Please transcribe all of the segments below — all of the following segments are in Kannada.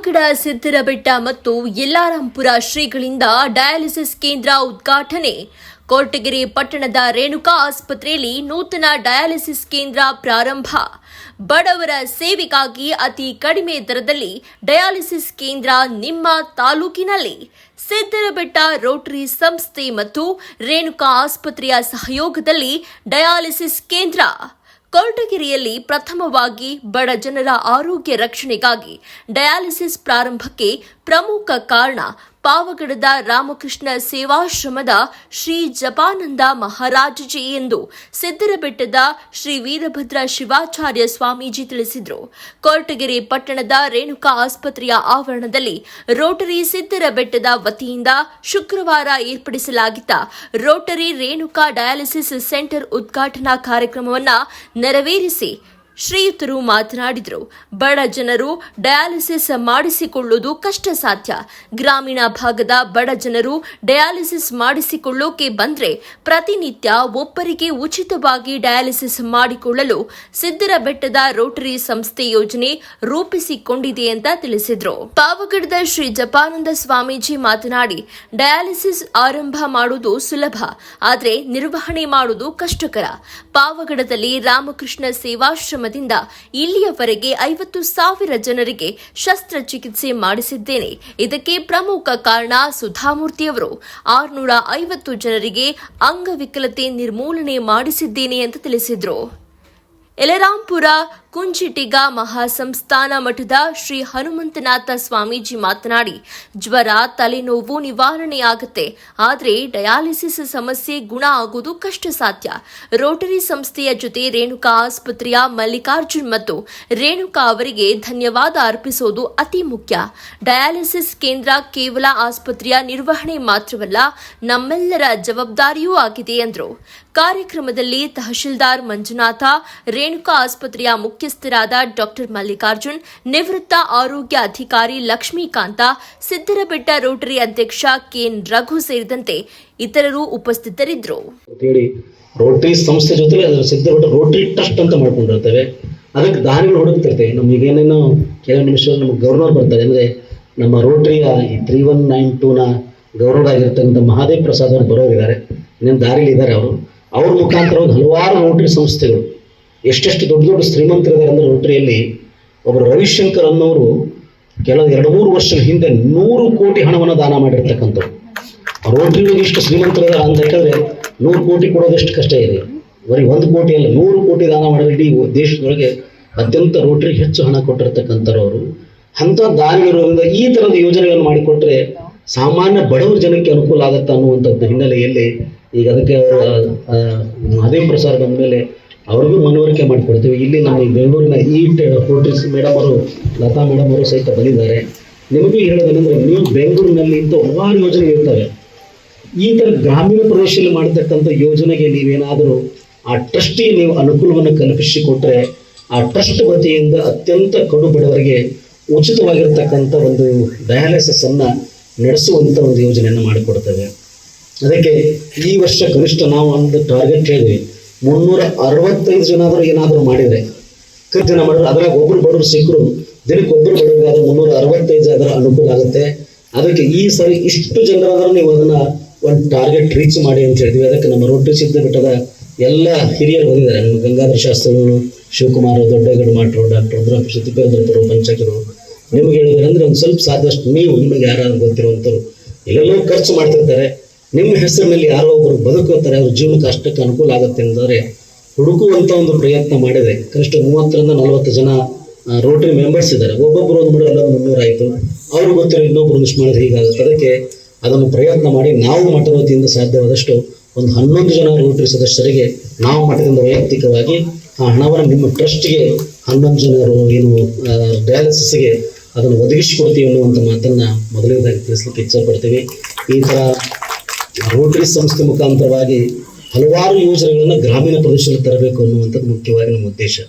ಪಾವಗಡ ಸಿದ್ದರಬೆಟ್ಟ ಮತ್ತು ಯಲ್ಲಾರಾಂಪುರ ಶ್ರೀಗಳಿಂದ ಡಯಾಲಿಸಿಸ್ ಕೇಂದ್ರ ಉದ್ಘಾಟನೆ. ಕೋಟಗಿರಿ ಪಟ್ಟಣದ ರೇಣುಕಾ ಆಸ್ಪತ್ರೆಯಲ್ಲಿ ನೂತನ ಡಯಾಲಿಸಿಸ್ ಕೇಂದ್ರ ಪ್ರಾರಂಭ. ಬಡವರ ಸೇವೆಗಾಗಿ ಅತಿ ಕಡಿಮೆ ದರದಲ್ಲಿ ಡಯಾಲಿಸಿಸ್ ಕೇಂದ್ರ ನಿಮ್ಮ ತಾಲೂಕಿನಲ್ಲಿ. ಸಿದ್ದರಬೆಟ್ಟ ರೋಟರಿ ಸಂಸ್ಥೆ ಮತ್ತು ರೇಣುಕಾ ಆಸ್ಪತ್ರೆಯ ಸಹಯೋಗದಲ್ಲಿ ಡಯಾಲಿಸಿಸ್ ಕೇಂದ್ರ. ಕೊರಟಗೆರೆಯಲ್ಲಿ ಪ್ರಥಮವಾಗಿ ಬಡ ಜನರ ಆರೋಗ್ಯ ರಕ್ಷಣೆಗಾಗಿ ಡಯಾಲಿಸಿಸ್ ಪ್ರಾರಂಭಕ್ಕೆ ಪ್ರಮುಖ ಕಾರಣ ಪಾವಗಡದ ರಾಮಕೃಷ್ಣ ಸೇವಾಶ್ರಮದ ಶ್ರೀ ಜಪಾನಂದ ಮಹಾರಾಜಜಿ ಎಂದು ಸಿದ್ದರಬೆಟ್ಟದ ಶ್ರೀ ವೀರಭದ್ರ ಶಿವಾಚಾರ್ಯ ಸ್ವಾಮೀಜಿ ತಿಳಿಸಿದರು. ಕೊರಟಗೆರೆ ಪಟ್ಟಣದ ರೇಣುಕಾ ಆಸ್ಪತ್ರೆಯ ಆವರಣದಲ್ಲಿ ರೋಟರಿ ಸಿದ್ದರಬೆಟ್ಟದ ವತಿಯಿಂದ ಶುಕ್ರವಾರ ಏರ್ಪಡಿಸಲಾಗಿದ್ದ ರೋಟರಿ ರೇಣುಕಾ ಡಯಾಲಿಸಿಸ್ ಸೆಂಟರ್ ಉದ್ಘಾಟನಾ ಕಾರ್ಯಕ್ರಮವನ್ನು ನೆರವೇರಿಸಿ ಶ್ರೀಯುತರು ಮಾತನಾಡಿದರು. ಬಡ ಜನರು ಡಯಾಲಿಸಿಸ್ ಮಾಡಿಸಿಕೊಳ್ಳುವುದು ಕಷ್ಟ ಸಾಧ್ಯ ಗ್ರಾಮೀಣ ಭಾಗದ ಬಡ ಜನರು ಡಯಾಲಿಸಿಸ್ ಮಾಡಿಸಿಕೊಳ್ಳೋಕೆ ಬಂದ್ರೆ ಪ್ರತಿನಿತ್ಯ ಒಬ್ಬರಿಗೆ ಉಚಿತವಾಗಿ ಡಯಾಲಿಸಿಸ್ ಮಾಡಿಕೊಳ್ಳಲು ಸಿದ್ದರಬೆಟ್ಟದ ರೋಟರಿ ಸಂಸ್ಥೆ ಯೋಜನೆ ರೂಪಿಸಿಕೊಂಡಿದೆ ಅಂತ ತಿಳಿಸಿದರು. ಪಾವಗಡದ ಶ್ರೀ ಜಪಾನಂದ ಸ್ವಾಮೀಜಿ ಮಾತನಾಡಿ, ಡಯಾಲಿಸಿಸ್ ಆರಂಭ ಮಾಡುವುದು ಸುಲಭ, ಆದರೆ ನಿರ್ವಹಣೆ ಮಾಡುವುದು ಕಷ್ಟಕರ. ಪಾವಗಡದಲ್ಲಿ ರಾಮಕೃಷ್ಣ ಸೇವಾಶ್ರಮದಿಂದ ಇಲ್ಲಿಯವರೆಗೆ ಐವತ್ತು ಸಾವಿರ ಜನರಿಗೆ ಶಸ್ತ್ರಚಿಕಿತ್ಸೆ ಮಾಡಿಸಿದ್ದೇನೆ. ಇದಕ್ಕೆ ಪ್ರಮುಖ ಕಾರಣ ಸುಧಾಮೂರ್ತಿಯವರು ಆರುನೂರ ಐವತ್ತು ಜನರಿಗೆ ಅಂಗವಿಕಲತೆ ನಿರ್ಮೂಲನೆ ಮಾಡಿಸಿದ್ದೇನೆ ಅಂತ ತಿಳಿಸಿದರು. ಯಲರಾಂಪುರ ಕುಂಚಿಟಿಗ ಮಹಾಸಂಸ್ಥಾನ ಮಠದ ಶ್ರೀ ಹನುಮಂತನಾಥ ಸ್ವಾಮೀಜಿ ಮಾತನಾಡಿ, ಜ್ವರ, ತಲೆನೋವು ನಿವಾರಣೆಯಾಗುತ್ತೆ. ಆದರೆ ಡಯಾಲಿಸಿಸ್ ಸಮಸ್ಯೆ ಗುಣ ಆಗುವುದು ಕಷ್ಟ ಸಾಧ್ಯ ರೋಟರಿ ಸಂಸ್ಥೆಯ ಜೊತೆ ರೇಣುಕಾ ಆಸ್ಪತ್ರೆಯ ಮಲ್ಲಿಕಾರ್ಜುನ್ ಮತ್ತು ರೇಣುಕಾ ಅವರಿಗೆ ಧನ್ಯವಾದ ಅರ್ಪಿಸೋದು ಅತಿ ಮುಖ್ಯ. ಡಯಾಲಿಸಿಸ್ ಕೇಂದ್ರ ಕೇವಲ ಆಸ್ಪತ್ರೆಯ ನಿರ್ವಹಣೆ ಮಾತ್ರವಲ್ಲ, ನಮ್ಮೆಲ್ಲರ ಜವಾಬ್ದಾರಿಯೂ ಆಗಿದೆ ಎಂದರು. ಕಾರ್ಯಕ್ರಮದಲ್ಲಿ ತಹಶೀಲ್ದಾರ್ ಮಂಜುನಾಥ, ರೇಣುಕಾ ಆಸ್ಪತ್ರೆಯ ಮುಖ್ಯಸ್ಥರಾದ ಡಾಕ್ಟರ್ ಮಲ್ಲಿಕಾರ್ಜುನ್, ನಿವೃತ್ತ ಆರೋಗ್ಯ ಅಧಿಕಾರಿ ಲಕ್ಷ್ಮೀಕಾಂತ, ಸಿದ್ದರಬೆಟ್ಟ ರೋಟರಿ ಅಧ್ಯಕ್ಷ ಕೆಎನ್ ರಘು ಸೇರಿದಂತೆ ಇತರರು ಉಪಸ್ಥಿತರಿದ್ದರು. ರೋಟರಿ ಸಂಸ್ಥೆ ಜೊತೆ ಸಿದ್ಧಪಟ್ಟ ರೋಟರಿ ಟ್ರಸ್ಟ್ ಅಂತ ಮಾಡ್ಕೊಂಡಿರ್ತೇವೆ. ಅದಕ್ಕೆ ದಾರಿಗಳು ಹುಡುಕ್ತಿರ್ತೇವೆ ನಮಗೆ ಏನೇನು ಕೆಲವು ನಿಮಿಷ ನಮ್ಮ ಗವರ್ನರ್ ಬರ್ತಾರೆ ಅಂದರೆ ನಮ್ಮ ರೋಟರಿಯ ಈ ತ್ರೀ ಒನ್ ನೈನ್ ಟೂನ ಗವರ್ನರ್ ಆಗಿರ್ತಕ್ಕಂಥ ಮಹಾದೇವ್ ಪ್ರಸಾದ್ ಅವರು ಬರೋರಿದ್ದಾರೆ. ಇನ್ನೇನು ದಾರಿಲಿ ಇದ್ದಾರೆ ಅವರು. ಅವ್ರ ಮುಖಾಂತರ ಹಲವಾರು ರೋಟರಿ ಸಂಸ್ಥೆಗಳು ಎಷ್ಟೆಷ್ಟು ದೊಡ್ಡ ದೊಡ್ಡ ಶ್ರೀಮಂತರಿದ್ದಾರೆ ಅಂದರೆ ರೋಟರಿಯಲ್ಲಿ ಒಬ್ಬರು ರವಿಶಂಕರ್ ಅನ್ನೋರು ಕೆಲವು ಎರಡು ಮೂರು ವರ್ಷದ ಹಿಂದೆ ನೂರು ಕೋಟಿ ಹಣವನ್ನು ದಾನ ಮಾಡಿರ್ತಕ್ಕಂಥವ್ರು. ರೋಟರಿ ಇಷ್ಟು ಶ್ರೀಮಂತರಿದ್ದಾರೆ ಅಂತ ಹೇಳಿದ್ರೆ ನೂರು ಕೋಟಿ ಕೊಡೋದಷ್ಟು ಕಷ್ಟ ಇದೆ. ಬರೀ ಒಂದು ಕೋಟಿ ಅಲ್ಲ, ನೂರು ಕೋಟಿ ದಾನ ಮಾಡಿದ್ರೆ ಇಡೀ ದೇಶದೊಳಗೆ ಅತ್ಯಂತ ರೋಟರಿಗೆ ಹೆಚ್ಚು ಹಣ ಕೊಟ್ಟಿರ್ತಕ್ಕಂಥವ್ರು ಅಂಥ ದಾನಿರೋದ್ರಿಂದ ಈ ಥರದ ಯೋಜನೆಗಳನ್ನು ಮಾಡಿಕೊಟ್ರೆ ಸಾಮಾನ್ಯ ಬಡವರ ಜನಕ್ಕೆ ಅನುಕೂಲ ಆಗುತ್ತೆ ಅನ್ನುವಂಥದ್ದು ಹಿನ್ನೆಲೆಯಲ್ಲಿ ಈಗ ಅದಕ್ಕೆ ಅವರು ಮಹದೇವ್ ಪ್ರಸಾದ್ ಬಂದ ಮೇಲೆ ಅವ್ರಿಗೂ ಮನವರಿಕೆ ಮಾಡಿಕೊಡ್ತೀವಿ. ಇಲ್ಲಿ ನಮ್ಮ ಬೆಂಗಳೂರಿನ ಈಟ್ ಫೋಟ್ರಿಸ್ ಮೇಡಮ್ ಅವರು, ಲತಾ ಮೇಡಮ್ ಅವರು ಸಹಿತ ಬಂದಿದ್ದಾರೆ. ನಿಮಗೂ ಹೇಳೋದೇನೆಂದ್ರೆ, ನೀವು ಬೆಂಗಳೂರಿನಲ್ಲಿ ಇಂಥ ಹಲವಾರು ಯೋಜನೆ ಇರ್ತವೆ ಈ ಥರ ಗ್ರಾಮೀಣ ಪ್ರದೇಶದಲ್ಲಿ ಮಾಡತಕ್ಕಂಥ ಯೋಜನೆಗೆ ನೀವೇನಾದರೂ ಆ ಟ್ರಸ್ಟಿಗೆ ನೀವು ಅನುಕೂಲವನ್ನು ಕಲ್ಪಿಸಿಕೊಟ್ರೆ, ಆ ಟ್ರಸ್ಟ್ ವತಿಯಿಂದ ಅತ್ಯಂತ ಕಡು ಬಡವರಿಗೆ ಉಚಿತವಾಗಿರ್ತಕ್ಕಂಥ ಒಂದು ಡಯಾಲಿಸಿಸ್ ಅನ್ನ ನಡೆಸುವಂಥ ಒಂದು ಯೋಜನೆಯನ್ನು ಮಾಡಿಕೊಡ್ತೇವೆ. ಅದಕ್ಕೆ ಈ ವರ್ಷ ಕನಿಷ್ಠ ನಾವು ಒಂದು ಟಾರ್ಗೆಟ್ ಹೇಳಿದ್ವಿ. ಮುನ್ನೂರ ಅರವತ್ತೈದು ಜನ ಆದರೂ ಏನಾದರೂ ಮಾಡಿದರೆ ಕೈ ಜನ ಮಾಡಿದ್ರೆ ಅದ್ರಾಗ ಒಬ್ಬರು ಬಡವರು ಸಿಕ್ಕರು, ದಿನಕ್ಕೆ ಒಬ್ಬರು ಬಡವರಿಗಾದ್ರೆ ಮುನ್ನೂರ ಅರವತ್ತೈದು ಅದರ ಅನುಕೂಲ ಆಗುತ್ತೆ. ಅದಕ್ಕೆ ಈ ಸರಿ ಇಷ್ಟು ಜನರಾದ್ರೂ ನೀವು ಅದನ್ನ ಒಂದು ಟಾರ್ಗೆಟ್ ರೀಚ್ ಮಾಡಿ ಅಂತ ಹೇಳಿದ್ವಿ ಅದಕ್ಕೆ ನಮ್ಮ ರೊಟ್ಟಿ ಸಿದ್ಧ ಬೆಟ್ಟದ ಎಲ್ಲ ಹಿರಿಯರು ಬಂದಿದ್ದಾರೆ. ನಮ್ಮ ಗಂಗಾಧರ ಶಾಸ್ತ್ರಿಗಳು, ಶಿವಕುಮಾರ್ ದೊಡ್ಡಗೌಡ ಮಾಟ್ರು, ಡಾಕ್ಟರ್ ರುದ್ರಾಕ್ಷ ತಿಪ್ಪೇಂದ್ರಪುರ ಪಂಚಕರು ನಿಮ್ಗೆ ಹೇಳಿದ್ರೆ ಅಂದ್ರೆ ಒಂದು ಸ್ವಲ್ಪ ಸಾಧ್ಯಷ್ಟು ನೀವು ನಿಮಗೆ ಯಾರಾದ್ರೂ ಗೊತ್ತಿರುವಂಥವ್ರು ಎಲ್ಲೆಲ್ಲೋ ಖರ್ಚು ಮಾಡ್ತಿರ್ತಾರೆ. ನಿಮ್ಮ ಹೆಸರಿನಲ್ಲಿ ಯಾರೋ ಒಬ್ಬರು ಬದುಕುತ್ತಾರೆ ಅವ್ರ ಜೀವನಕ್ಕೆ ಅಷ್ಟಕ್ಕೆ ಅನುಕೂಲ ಆಗುತ್ತೆ ಅಂದರೆ ಹುಡುಕುವಂಥ ಒಂದು ಪ್ರಯತ್ನ ಮಾಡಿದೆ. ಕನಿಷ್ಠ ಮೂವತ್ತರಿಂದ ನಲವತ್ತು ಜನ ರೋಟರಿ ಮೆಂಬರ್ಸ್ ಇದ್ದಾರೆ. ಒಬ್ಬೊಬ್ಬರು ಒಂದು ಮಾಡಿದ್ರೆ ಅಲ್ಲೊಂದು ಮುನ್ನೂರು ಆಯಿತು. ಅವ್ರಿಗೆ ಗೊತ್ತಿರೋ ಇನ್ನೊಬ್ರು ಮಿಸ್ ಮಾಡಿದ್ರೆ ಹೀಗಾಗುತ್ತೆ. ಅದಕ್ಕೆ ಅದನ್ನು ಪ್ರಯತ್ನ ಮಾಡಿ ನಾವು ಮಠದ ವತಿಯಿಂದ ಸಾಧ್ಯವಾದಷ್ಟು ಒಂದು ಹನ್ನೊಂದು ಜನ ರೋಟರಿ ಸದಸ್ಯರಿಗೆ ನಾವು ಮಠದಿಂದ ವೈಯಕ್ತಿಕವಾಗಿ ಆ ಹಣವನ್ನು ನಿಮ್ಮ ಟ್ರಸ್ಟ್ಗೆ ಹನ್ನೊಂದು ಜನರು ಏನು ಡಯಾಲಿಸಿಸ್ಗೆ ಅದನ್ನು ಒದಗಿಸಿಕೊಡ್ತೀವಿ ಅನ್ನುವಂಥ ಮಾತನ್ನು ಮೊದಲನೇದಾಗಿ ತಿಳಿಸ್ಲಿಕ್ಕೆ ಇಚ್ಛಪಡ್ತೀವಿ ಈ ಥರ ರೋಟರಿ ಸಂಸ್ಥೆ ಮುಖಾಂತರವಾಗಿ ಹಲವಾರು ಯೋಜನೆಗಳನ್ನು ಗ್ರಾಮೀಣ ಪ್ರದೇಶದಲ್ಲಿ ತರಬೇಕು ಅನ್ನುವಂಥದ್ದು ಮುಖ್ಯವಾಗಿ ನಮ್ಮ ಉದ್ದೇಶ.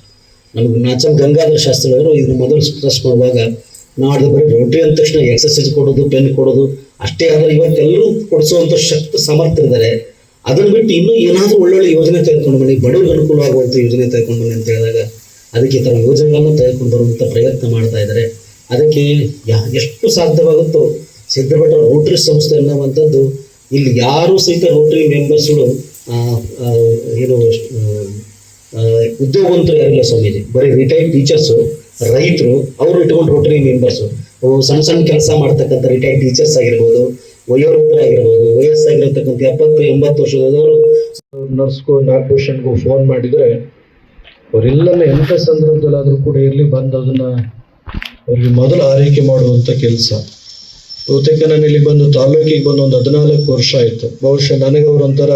ನಮಗೆ ನಾಚನ್ ಗಂಗಾಧರ ಶಾಸ್ತ್ರಿಗಳವರು ಇದನ್ನು ಮೊದಲು ಸ್ಟ್ರೆಸ್ ಮಾಡುವಾಗ ನಾಡಿದ ಬರೀ ರೋಟರಿ ಅಂದ ತಕ್ಷಣ ಎಕ್ಸಸೈಸ್ ಕೊಡೋದು ಪೆನ್ ಕೊಡೋದು, ಅಷ್ಟೇ ಆದರೆ ಇವತ್ತೆಲ್ಲರೂ ಕೊಡಿಸುವಂಥ ಶಕ್ತಿ, ಸಾಮರ್ಥ್ಯ ಇದ್ದಾರೆ. ಅದನ್ನು ಬಿಟ್ಟು ಇನ್ನೂ ಏನಾದರೂ ಒಳ್ಳೊಳ್ಳೆ ಯೋಜನೆ ತೆಗೆದುಕೊಂಡು ಬನ್ನಿ, ಬಡವರಿಗೆ ಅನುಕೂಲವಾಗುವಂಥ ಯೋಜನೆ ತೆಗೆದುಕೊಂಡು ಬನ್ನಿ ಅಂತ ಹೇಳಿದಾಗ ಅದಕ್ಕೆ ಈ ಥರ ಯೋಜನೆಗಳನ್ನು ತೆಗೆದುಕೊಂಡು ಬರುವಂಥ ಪ್ರಯತ್ನ ಮಾಡ್ತಾ ಇದ್ದಾರೆ. ಅದಕ್ಕೆ ಯಾ- ಎಷ್ಟು ಸಾಧ್ಯವಾಗುತ್ತೋ ಸಿದ್ಧಪಟ್ಟ ರೋಟರಿ ಸಂಸ್ಥೆ ಅನ್ನುವಂಥದ್ದು ಇಲ್ಲಿ ಯಾರು ಸಹಿತ ರೋಟರಿ ಮೆಂಬರ್ಸ್ಗಳು ಏನು ಉದ್ಯೋಗವಂತರು ಯಾರಿಲ್ಲ ಸ್ವಾಮೀಜಿ. ಬರೀ ರಿಟೈರ್ಡ್ ಟೀಚರ್ಸು ರೈತರು, ಅವರು ಇಟ್ಕೊಂಡು ರೋಟರಿ ಮೆಂಬರ್ಸು ಸಣ್ಣ ಸಣ್ಣ ಕೆಲಸ ಮಾಡ್ತಕ್ಕಂಥ ರಿಟೈರ್ಡ್ ಟೀಚರ್ಸ್ ಆಗಿರ್ಬೋದು ವಯೋವೃದ್ಧರಾಗಿರ್ಬೋದು ವಯಸ್ಸಾಗಿರತಕ್ಕಂಥ ಎಪ್ಪತ್ತು, ಎಂಬತ್ತು ವರ್ಷದವರು ನರ್ಸ್ಗೂ ನಾಗಭೂಷಣ್ಗೂ ಫೋನ್ ಮಾಡಿದರೆ ಅವರೆಲ್ಲ ಎಂಥ ಸಂದರ್ಭದಲ್ಲಾದರೂ ಕೂಡ ಇರಲಿ, ಬಂದು ಅದನ್ನು ಅವ್ರಿಗೆ ಮೊದಲು ಆರೈಕೆ ಮಾಡುವಂಥ ಕೆಲಸ. ಬಹುತೇಕ ನಾನು ಇಲ್ಲಿ ಬಂದು ತಾಲೂಕಿಗೆ ಬಂದು ಒಂದು ಹದಿನಾಲ್ಕು ವರ್ಷ ಆಯಿತು. ಬಹುಶಃ ನನಗೆ ಅವರು ಒಂಥರ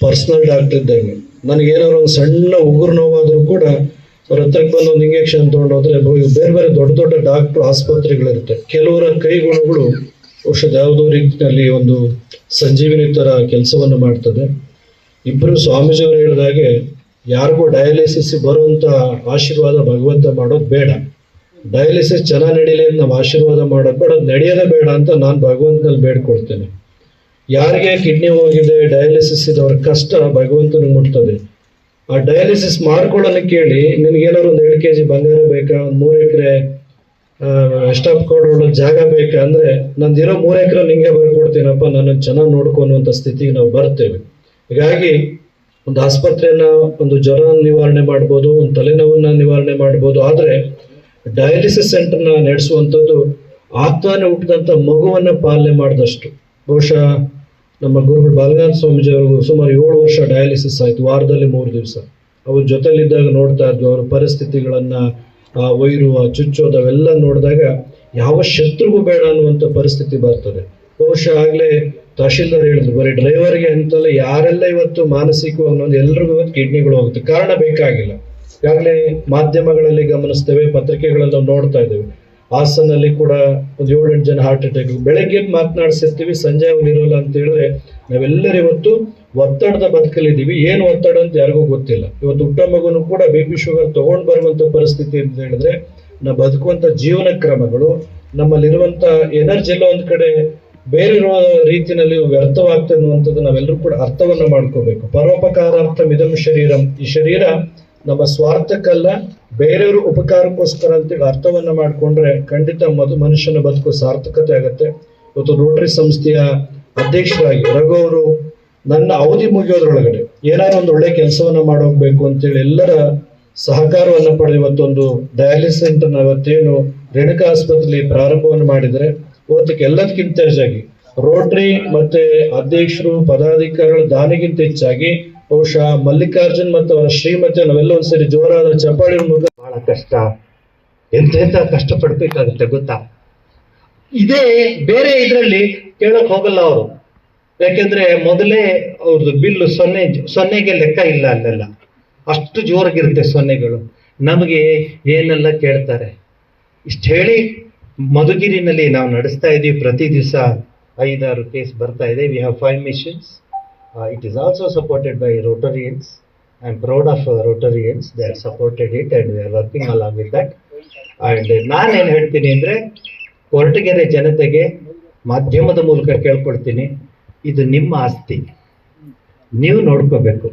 ಪರ್ಸ್ನಲ್ ಡಾಕ್ಟರ್ ಇದ್ದಂಗೆ. ನನಗೇನಾದ್ರು ಒಂದು ಸಣ್ಣ ಉಗುರು ನೋವಾದರೂ ಕೂಡ ಅವ್ರ ಹತ್ರಕ್ಕೆ ಬಂದು ಒಂದು ಇಂಜೆಕ್ಷನ್ ತಗೊಂಡೋದ್ರೆ ಬೇರೆ ಬೇರೆ ದೊಡ್ಡ ದೊಡ್ಡ ಡಾಕ್ಟ್ರು ಆಸ್ಪತ್ರೆಗಳಿರುತ್ತೆ. ಕೆಲವರ ಕೈಗುಣಗಳು ಔಷಧ ಯಾವುದೋ ರೀತಿಯಲ್ಲಿ ಒಂದು ಸಂಜೀವಿನಿ ಥರ ಕೆಲಸವನ್ನು ಮಾಡ್ತದೆ. ಇಬ್ಬರು ಸ್ವಾಮೀಜಿಯವರು ಹೇಳಿದ ಹಾಗೆ ಯಾರಿಗೂ ಡಯಾಲಿಸಿಸ್ ಬರುವಂತ ಆಶೀರ್ವಾದ ಭಗವಂತ ಮಾಡೋದು ಬೇಡ. ಡಯಾಲಿಸಿಸ್ ಚೆನ್ನಾಗಿ ನಡೀಲಿ ಅಂತ ನಾವು ಆಶೀರ್ವಾದ ಮಾಡೋದು ಬೇಡ ಅದು ನಡೆಯೋದೇ ಬೇಡ ಅಂತ ನಾನು ಭಗವಂತನಲ್ಲಿ ಬೇಡ್ಕೊಳ್ತೇನೆ. ಯಾರಿಗೆ ಕಿಡ್ನಿ ಹೋಗಿದೆ, ಡಯಾಲಿಸಿಸ್ ಇದೆ, ಅವ್ರ ಕಷ್ಟ ಭಗವಂತನ ಮುಟ್ತದೆ. ಆ ಡಯಾಲಿಸಿಸ್ ಮಾಡ್ಕೊಳ್ಳೋದನ್ನ ಕೇಳಿ ನಿನಗೇನಾದ್ರು ಒಂದು ಎರಡು ಕೆ ಜಿ ಬಂಗಾರ ಬೇಕಾ, ಒಂದು ಮೂರು ಎಕರೆ ಸ್ಟಾಪ್ ಕೊಡೋಳು ಜಾಗ ಬೇಕಾ ಅಂದ್ರೆ ನಂದಿರೋ ಮೂರು ಎಕರೆ ನಿಂಗೆ ಬರ್ಕೊಡ್ತೀನಪ್ಪ ನನ್ನ ಚೆನ್ನಾಗಿ ನೋಡ್ಕೊನ್ನುವಂಥ ಸ್ಥಿತಿಗೆ ನಾವು ಬರ್ತೇವೆ. ಹೀಗಾಗಿ ಒಂದು ಆಸ್ಪತ್ರೆಯನ್ನ, ಒಂದು ಜ್ವರ ನಿವಾರಣೆ ಮಾಡ್ಬೋದು, ಒಂದು ತಲೆನೋವನ್ನ ನಿವಾರಣೆ ಮಾಡ್ಬೋದು, ಆದರೆ ಡಯಾಲಿಸಿಸ್ ಸೆಂಟರ್ನ ನಡೆಸುವಂಥದ್ದು ಆತ್ಮಾನೆ ಹುಟ್ಟಿದಂಥ ಮಗುವನ್ನ ಪಾಲನೆ ಮಾಡಿದಷ್ಟು. ಬಹುಶಃ ನಮ್ಮ ಗುರುಗಳು ಬಾಲಗಾನ ಸ್ವಾಮೀಜಿ ಅವರು ಸುಮಾರು ಏಳು ವರ್ಷ ಡಯಾಲಿಸಿಸ್ ಆಯ್ತು, ವಾರದಲ್ಲಿ ಮೂರು ದಿವಸ. ಅವ್ರ ಜೊತೆಲಿದ್ದಾಗ ನೋಡ್ತಾ ಇದ್ವಿ, ಅವ್ರ ಪರಿಸ್ಥಿತಿಗಳನ್ನ, ಆ ವೈರು, ಆ ಚುಚ್ಚೋದು ಅವೆಲ್ಲ ನೋಡಿದಾಗ ಯಾವ ಶತ್ರುಗೂ ಬೇಡ ಅನ್ನುವಂಥ ಪರಿಸ್ಥಿತಿ ಬರ್ತದೆ. ಬಹುಶಃ ಆಗಲೇ ತಹಶೀಲ್ದಾರ್ ಹೇಳಿದ್ರು, ಬರೀ ಡ್ರೈವರ್ಗೆ ಅಂತಲ್ಲ ಯಾರೆಲ್ಲ ಇವತ್ತು ಮಾನಸಿಕವಾಗಿ ಎಲ್ರಿಗೂ ಇವತ್ತು ಕಿಡ್ನಿಗಳು ಹೋಗುತ್ತೆ. ಕಾರಣ ಬೇಕಾಗಿಲ್ಲ. ಈಗಾಗಲೇ ಮಾಧ್ಯಮಗಳಲ್ಲಿ ಗಮನಿಸ್ತೇವೆ ಪತ್ರಿಕೆಗಳಲ್ಲಿ ನಾವು ನೋಡ್ತಾ ಇದ್ದೇವೆ. ಹಾಸನಲ್ಲಿ ಕೂಡ ಒಂದು ಏಳೆಂಟು ಜನ ಹಾರ್ಟ್ ಅಟ್ಯಾಕ್ ಬೆಳಗ್ಗೆ ಮಾತನಾಡಿಸಿರ್ತೀವಿ, ಸಂಜೆ ಇರೋಲ್ಲ ಅಂತ ಹೇಳಿದ್ರೆ ನಾವೆಲ್ಲರೂ ಇವತ್ತು ಒತ್ತಡದ ಬದುಕಲಿದ್ದೀವಿ ಏನು ಒತ್ತಡ ಅಂತ ಯಾರಿಗೂ ಗೊತ್ತಿಲ್ಲ. ಇವತ್ತು ಹುಟ್ಟ ಮಗುನು ಕೂಡ ಬಿ ಪಿ ಶುಗರ್ ತಗೊಂಡ್ ಬರುವಂತ ಪರಿಸ್ಥಿತಿ ಅಂತ ಹೇಳಿದ್ರೆ ನಾವು ಬದುಕುವಂತ ಜೀವನ ಕ್ರಮಗಳು, ನಮ್ಮಲ್ಲಿರುವಂತ ಎನರ್ಜಿ ಎಲ್ಲ ಒಂದ್ ಕಡೆ ಬೇರೆ ರೀತಿಯಲ್ಲಿ ವ್ಯರ್ಥವಾಗ್ತದೆ ಅನ್ನುವಂಥದ್ದು ನಾವೆಲ್ಲರೂ ಕೂಡ ಅರ್ಥವನ್ನು ಮಾಡ್ಕೋಬೇಕು. ಪರೋಪಕಾರಾರ್ಥ ಮಿದಂ ಶರೀರಂ. ಈ ಶರೀರ ನಮ್ಮ ಸ್ವಾರ್ಥಕ್ಕಲ್ಲ, ಬೇರೆಯವ್ರ ಉಪಕಾರಕ್ಕೋಸ್ಕರ ಅಂತೇಳಿ ಅರ್ಥವನ್ನ ಮಾಡಿಕೊಂಡ್ರೆ ಖಂಡಿತ ಮದು, ಮನುಷ್ಯನ ಬದುಕು ಸಾರ್ಥಕತೆ ಆಗತ್ತೆ. ಇವತ್ತು ರೋಟರಿ ಸಂಸ್ಥೆಯ ಅಧ್ಯಕ್ಷರಾಗಿ ರಘು ಅವರು ನನ್ನ ಅವಧಿ ಮುಗಿಯೋದ್ರೊಳಗಡೆ ಏನಾದ್ರು ಒಂದು ಒಳ್ಳೆ ಕೆಲಸವನ್ನ ಮಾಡೋಗ್ಬೇಕು ಅಂತೇಳಿ ಎಲ್ಲರ ಸಹಕಾರವನ್ನು ಪಡೆದು ಇವತ್ತೊಂದು ಡಯಾಲಿಸಿಸ್ ಸೆಂಟರ್ ಇವತ್ತೇನು ರೇಣುಕಾ ಆಸ್ಪತ್ರೆಯಲ್ಲಿ ಪ್ರಾರಂಭವನ್ನು ಮಾಡಿದರೆ, ಇವತ್ತಕ್ಕೆ ಎಲ್ಲದಕ್ಕಿಂತ ಹೆಚ್ಚಾಗಿ ರೋಟರಿ ಮತ್ತೆ ಅಧ್ಯಕ್ಷರು, ಪದಾಧಿಕಾರಿಗಳು, ದಾನಿಗಿಂತ ಹೆಚ್ಚಾಗಿ ಬಹುಶಃ ಮಲ್ಲಿಕಾರ್ಜುನ್ ಮತ್ತು ಅವರ ಶ್ರೀಮತಿ ನಾವೆಲ್ಲ ಒಂದ್ಸರಿ ಜೋರಾದ ಚಪ್ಪಾಳಿ ಮುಖ ಬಹಳ ಕಷ್ಟ. ಎಂತೆಂತ ಕಷ್ಟ ಪಡ್ಬೇಕಾಗುತ್ತೆ ಗೊತ್ತಾ? ಇದೇ ಬೇರೆ ಇದರಲ್ಲಿ ಕೇಳಕ್ ಹೋಗಲ್ಲ ಅವರು. ಯಾಕೆಂದ್ರೆ ಮೊದಲೇ ಅವ್ರದ್ದು ಬಿಲ್ಲು ಸೊನ್ನೆ, ಸೊನ್ನೆಗೆ ಲೆಕ್ಕ ಇಲ್ಲ ಅಲ್ಲೆಲ್ಲ. ಅಷ್ಟು ಜೋರಾಗಿರುತ್ತೆ ಸೊನ್ನೆಗಳು. ನಮಗೆ ಏನೆಲ್ಲ ಕೇಳ್ತಾರೆ? ಇಷ್ಟು ಹೇಳಿ, ಮಧುಗಿರಿನಲ್ಲಿ ನಾವು ನಡೆಸ್ತಾ ಇದೀವಿ ಪ್ರತಿ ದಿವಸ. ಐದಾರು ಕೇಸ್ ಬರ್ತಾ ಇದೆ. We have five missions it is also supported by Rotarians I'm proud proud of Rotarians they are supported it and we are working along with that and ಏನು ಹೇಳ್ತೀನಿ ಅಂದರೆ ಕೊರಟಗೆರೆ ಜನತೆಗೆ ಮಾಧ್ಯಮದ ಮೂಲಕ ಕೇಳ್ಕೊಡ್ತೀನಿ. ಇದು ನಿಮ್ಮ ಆಸ್ತಿ. ನೀವು ನೋಡ್ಕೋಬೇಕು.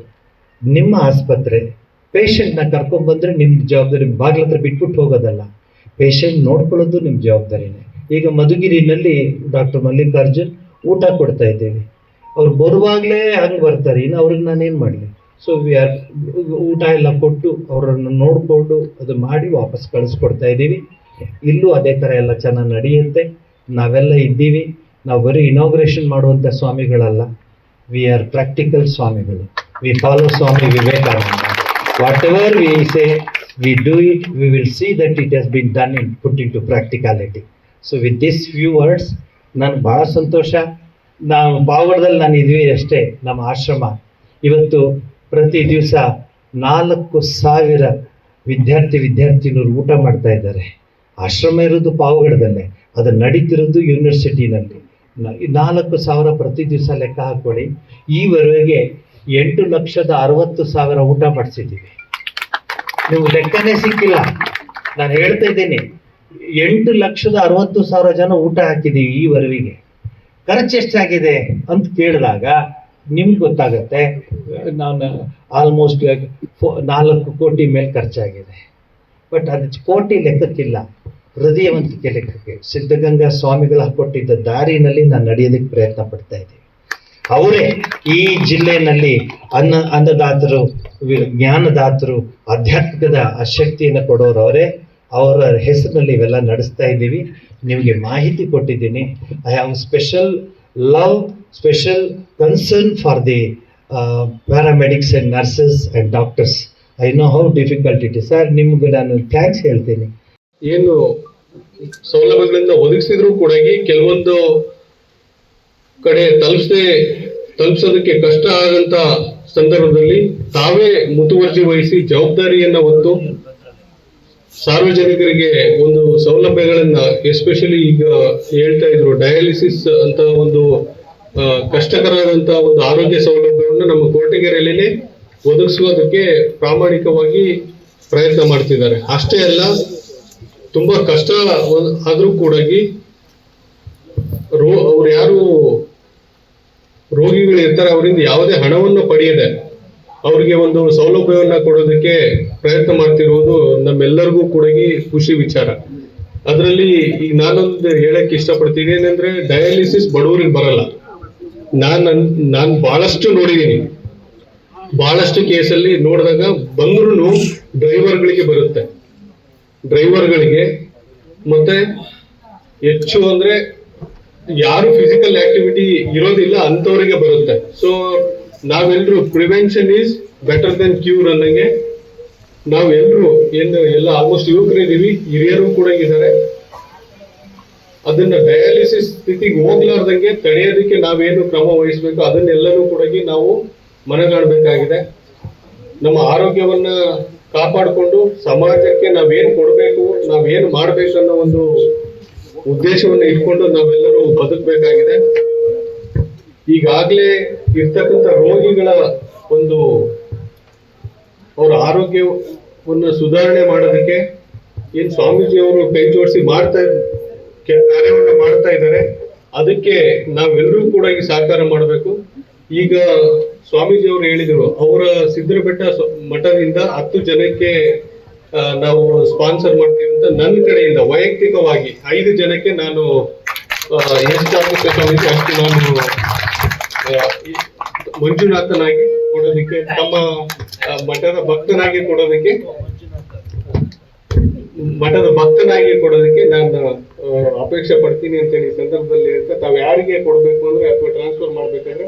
ನಿಮ್ಮ ಆಸ್ಪತ್ರೆ ಪೇಷಂಟ್ನ ಕರ್ಕೊಂಡ್ಬಂದ್ರೆ ನಿಮ್ಮ ಜವಾಬ್ದಾರಿ, ಬಾಗ್ಲ ಹತ್ರ ಬಿಟ್ಬಿಟ್ಟು ಹೋಗೋದಲ್ಲ. ಪೇಷಂಟ್ ನೋಡ್ಕೊಳ್ಳೋದು ನಿಮ್ಮ ಜವಾಬ್ದಾರಿನೇ. ಈಗ ಮಧುಗಿರಿನಲ್ಲಿ ಡಾಕ್ಟರ್ ಮಲ್ಲಿಕಾರ್ಜುನ್ ಊಟ ಕೊಡ್ತಾ ಇದ್ದೀವಿ. ಅವ್ರು ಬರುವಾಗಲೇ ಹಂಗೆ ಬರ್ತಾರೆ. ಇನ್ನು ಅವ್ರಿಗೆ ನಾನೇನು ಮಾಡಲಿ? ಸೊ ವಿ ಆರ್ ಊಟ ಎಲ್ಲ ಕೊಟ್ಟು ಅವರನ್ನು ನೋಡಿಕೊಂಡು ಅದು ಮಾಡಿ ವಾಪಸ್ ಕಳಿಸ್ಕೊಡ್ತಾ ಇದ್ದೀವಿ. ಇಲ್ಲೂ ಅದೇ ಥರ ಎಲ್ಲ ಚೆನ್ನಾಗಿ ನಡೆಯುತ್ತೆ. ನಾವೆಲ್ಲ ಇದ್ದೀವಿ. ನಾವು ಬರೀ ಇನಾಗ್ರೇಷನ್ ಮಾಡುವಂಥ ಸ್ವಾಮಿಗಳಲ್ಲ. ವಿ ಆರ್ ಪ್ರಾಕ್ಟಿಕಲ್ ಸ್ವಾಮಿಗಳು. We follow Swami Vivekananda. Whatever we say we do it we will see that it has been done in put into practicality so with this few words ನಾನು ಭಾಳ ಸಂತೋಷ. ನಾವು ಪಾವಗಡದಲ್ಲಿ ನಾನು ಇದ್ವಿ ಅಷ್ಟೇ, ನಮ್ಮ ಆಶ್ರಮ. ಇವತ್ತು ಪ್ರತಿ ದಿವಸ ನಾಲ್ಕು ಸಾವಿರ ವಿದ್ಯಾರ್ಥಿ ವಿದ್ಯಾರ್ಥಿನರು ಊಟ ಮಾಡ್ತಾ ಇದ್ದಾರೆ. ಆಶ್ರಮ ಇರೋದು ಪಾವಗಡದಲ್ಲೇ ಅದು ನಡೀತಿರೋದು ಯೂನಿವರ್ಸಿಟಿನಲ್ಲಿ. ನಾಲ್ಕು ಸಾವಿರ ಪ್ರತಿ ದಿವಸ ಲೆಕ್ಕ ಹಾಕೊಳ್ಳಿ ಈವರೆಗೆ ಎಂಟು ಲಕ್ಷದ ಅರವತ್ತು ಸಾವಿರ ಊಟ ಮಾಡಿಸಿದ್ದೀವಿ. ನೀವು ಲೆಕ್ಕನೇ ಸಿಕ್ಕಿಲ್ಲ. ನಾನು ಹೇಳ್ತಾ ಇದ್ದೀನಿ, ಎಂಟು ಲಕ್ಷದ ಅರವತ್ತು ಸಾವಿರ ಜನ ಊಟ ಹಾಕಿದ್ದೀವಿ ಈವರೆಗೆ. ಖರ್ಚು ಎಷ್ಟಾಗಿದೆ ಅಂತ ಕೇಳಿದಾಗ ನಿಮ್ಗೆ ಗೊತ್ತಾಗತ್ತೆ, ನಾನು ಆಲ್ಮೋಸ್ಟ್ ನಾಲ್ಕು ಕೋಟಿ ಮೇಲೆ ಖರ್ಚಾಗಿದೆ. ಬಟ್ ಅದು ಕೋಟಿ ಲೆಕ್ಕಕ್ಕಿಲ್ಲ. ಹೃದಯವಂತಿಕೆ ಲೆಕ್ಕಕ್ಕೆ ಸಿದ್ಧಗಂಗಾ ಸ್ವಾಮಿಗಳು ಕೊಟ್ಟಿದ್ದ ದಾರಿನಲ್ಲಿ ನಾನು ನಡೆಯೋದಕ್ಕೆ ಪ್ರಯತ್ನ ಪಡ್ತಾ ಇದ್ದೀನಿ. ಅವರೇ ಈ ಜಿಲ್ಲೆಯಲ್ಲಿ ಅನ್ನ ಅನ್ನದಾತರು ಜ್ಞಾನದಾತರು ಆಧ್ಯಾತ್ಮಿಕದ ಆ ಶಕ್ತಿಯನ್ನು ಕೊಡೋರು ಅವರೇ ಅವರ ಹೆಸರಿನಲ್ಲಿ ಇವೆಲ್ಲ ನಡೆಸ್ತಾ ಇದ್ದೀವಿ. ನಿಮಗೆ ಮಾಹಿತಿ ಕೊಟ್ಟಿದ್ದೀನಿ. I have special love special concern for the paramedics and nurses and doctors I know how difficult it sir ನಿಮ್ಗೆ ನಾನು ಥ್ಯಾಂಕ್ಸ್ ಹೇಳ್ತೀನಿ. ಏನು ಸೌಲಭ್ಯಗಳಿಂದ ಒದಗಿಸಿದ್ರು ಕೂಡ ಕೆಲವೊಂದು ಕಡೆ ತಲುಪಿಸದೆ, ತಲುಪಿಸೋದಕ್ಕೆ ಕಷ್ಟ ಆದಂತ ಸಂದರ್ಭದಲ್ಲಿ ತಾವೇ ಮುತುವರ್ಜಿ ವಹಿಸಿ ಜವಾಬ್ದಾರಿಯನ್ನ ಹೊತ್ತು ಸಾರ್ವಜನಿಕರಿಗೆ ಒಂದು ಸೌಲಭ್ಯಗಳನ್ನ ಎಸ್ಪೆಷಲಿ ಈಗ ಹೇಳ್ತಾ ಇದ್ರು ಡಯಾಲಿಸಿಸ್ ಅಂತ ಒಂದು ಕಷ್ಟಕರವಾದಂತಹ ಒಂದು ಆರೋಗ್ಯ ಸೌಲಭ್ಯವನ್ನು ನಮ್ಮ ಕೋಟೆಗೆರೆಯಲ್ಲಿ ಒದಗಿಸುವುದಕ್ಕೆ ಪ್ರಾಮಾಣಿಕವಾಗಿ ಪ್ರಯತ್ನ ಮಾಡ್ತಿದ್ದಾರೆ. ಅಷ್ಟೇ ಅಲ್ಲ, ತುಂಬಾ ಕಷ್ಟ ಆದರೂ ಕೂಡ ರೋ, ಅವ್ರು ಯಾರು ರೋಗಿಗಳು ಇರ್ತಾರೆ, ಅವರಿಂದ ಯಾವುದೇ ಹಣವನ್ನು ಪಡೆಯದೆ ಅವರಿಗೆ ಒಂದು ಸೌಲಭ್ಯವನ್ನ ಕೊಡೋದಕ್ಕೆ ಪ್ರಯತ್ನ ಮಾಡ್ತಿರುವುದು ನಮ್ಮೆಲ್ಲರಿಗೂ ಕೂಡ ಖುಷಿ ವಿಚಾರ. ಅದರಲ್ಲಿ ಈಗ ನಾನೊಂದು ಹೇಳಕ್ ಇಷ್ಟಪಡ್ತೀನಿ ಏನಂದ್ರೆ ಡಯಾಲಿಸಿಸ್ ಬಡವರಿಗೆ ಬರಲ್ಲ. ನಾನ್ ನಾನ್ ಬಹಳಷ್ಟು ನೋಡಿದ್ದೀನಿ ಬಹಳಷ್ಟು ಕೇಸಲ್ಲಿ ನೋಡಿದಾಗ ಬಂದ್ರು ಡ್ರೈವರ್ಗಳಿಗೆ ಬರುತ್ತೆ. ಡ್ರೈವರ್ಗಳಿಗೆ ಮತ್ತೆ ಹೆಚ್ಚು ಅಂದ್ರೆ ಯಾರು ಫಿಸಿಕಲ್ ಆಕ್ಟಿವಿಟಿ ಇರೋದಿಲ್ಲ ಅಂತವರಿಗೆ ಬರುತ್ತೆ. ಸೊ ನಾವೆಲ್ಲರೂ prevention is better than cure ಅನ್ನಂಗೆ ನಾವೆಲ್ಲರೂ ಏನು ಎಲ್ಲ ಆಲ್ಮೋಸ್ಟ್ ಯುವಕರಿದ್ದೀವಿ ಹಿರಿಯರು ಕೂಡ ಇದ್ದಾರೆ. ಅದನ್ನ ಡಯಾಲಿಸಿಸ್ ಸ್ಥಿತಿಗೆ ಹೋಗ್ಲಾರ್ದಂಗೆ ತಡೆಯೋದಕ್ಕೆ ನಾವೇನು ಕ್ರಮ ವಹಿಸಬೇಕು ಅದನ್ನೆಲ್ಲರೂ ಕೂಡ ನಾವು ಮನಗಾಣಬೇಕಾಗಿದೆ ನಮ್ಮ ಆರೋಗ್ಯವನ್ನ ಕಾಪಾಡಿಕೊಂಡು ಸಮಾಜಕ್ಕೆ ನಾವೇನು ಕೊಡಬೇಕು, ನಾವೇನು ಮಾಡಬೇಕು ಅನ್ನೋ ಒಂದು ಉದ್ದೇಶವನ್ನ ಇಟ್ಕೊಂಡು ನಾವೆಲ್ಲರೂ ಬದುಕಬೇಕಾಗಿದೆ. ಈಗಾಗಲೇ ಇರ್ತಕ್ಕಂಥ ರೋಗಿಗಳ ಒಂದು ಅವರ ಆರೋಗ್ಯವನ್ನು ಸುಧಾರಣೆ ಮಾಡೋದಕ್ಕೆ ಏನು ಸ್ವಾಮೀಜಿ ಅವರು ಕೈ ಜೋಡಿಸಿ ಮಾಡ್ತಾ ಕಾರ್ಯವನ್ನು ಮಾಡ್ತಾ ಇದ್ದಾರೆ. ಅದಕ್ಕೆ ನಾವೆಲ್ಲರೂ ಕೂಡ ಈ ಸಹಕಾರ ಮಾಡಬೇಕು. ಈಗ ಸ್ವಾಮೀಜಿ ಅವರು ಹೇಳಿದರು, ಅವರ ಸಿದ್ದರಬೆಟ್ಟ ಬೆಟ್ಟ ಮಠದಿಂದ ಹತ್ತು ಜನಕ್ಕೆ ನಾವು ಸ್ಪಾನ್ಸರ್ ಮಾಡ್ತೀವಿ ಅಂತ ನನ್ನ ಕಡೆಯಿಂದ ವೈಯಕ್ತಿಕವಾಗಿ ಐದು ಜನಕ್ಕೆ ನಾನು ಎಷ್ಟಾಗುತ್ತೆ ಸ್ವಾಮೀಜಿ ಅಷ್ಟು ನಾನು ಮಂಜುನಾಥನಾಗಿ ಕೊಡೋದಕ್ಕೆ, ತಮ್ಮ ಮಠದ ಭಕ್ತನಾಗಿ ಕೊಡೋದಕ್ಕೆ, ಮಠದ ಭಕ್ತನಾಗಿ ಕೊಡೋದಕ್ಕೆ ನಾನು ಅಪೇಕ್ಷೆ ಪಡ್ತೀನಿ ಅಂತ ಹೇಳಿ ಸಂದರ್ಭದಲ್ಲಿ ಹೇಳ್ತಾ, ತಾವು ಯಾರಿಗೆ ಕೊಡಬೇಕು ಅಂದ್ರೆ ಅಥವಾ ಟ್ರಾನ್ಸ್ಫರ್ ಮಾಡ್ಬೇಕಾದ್ರೆ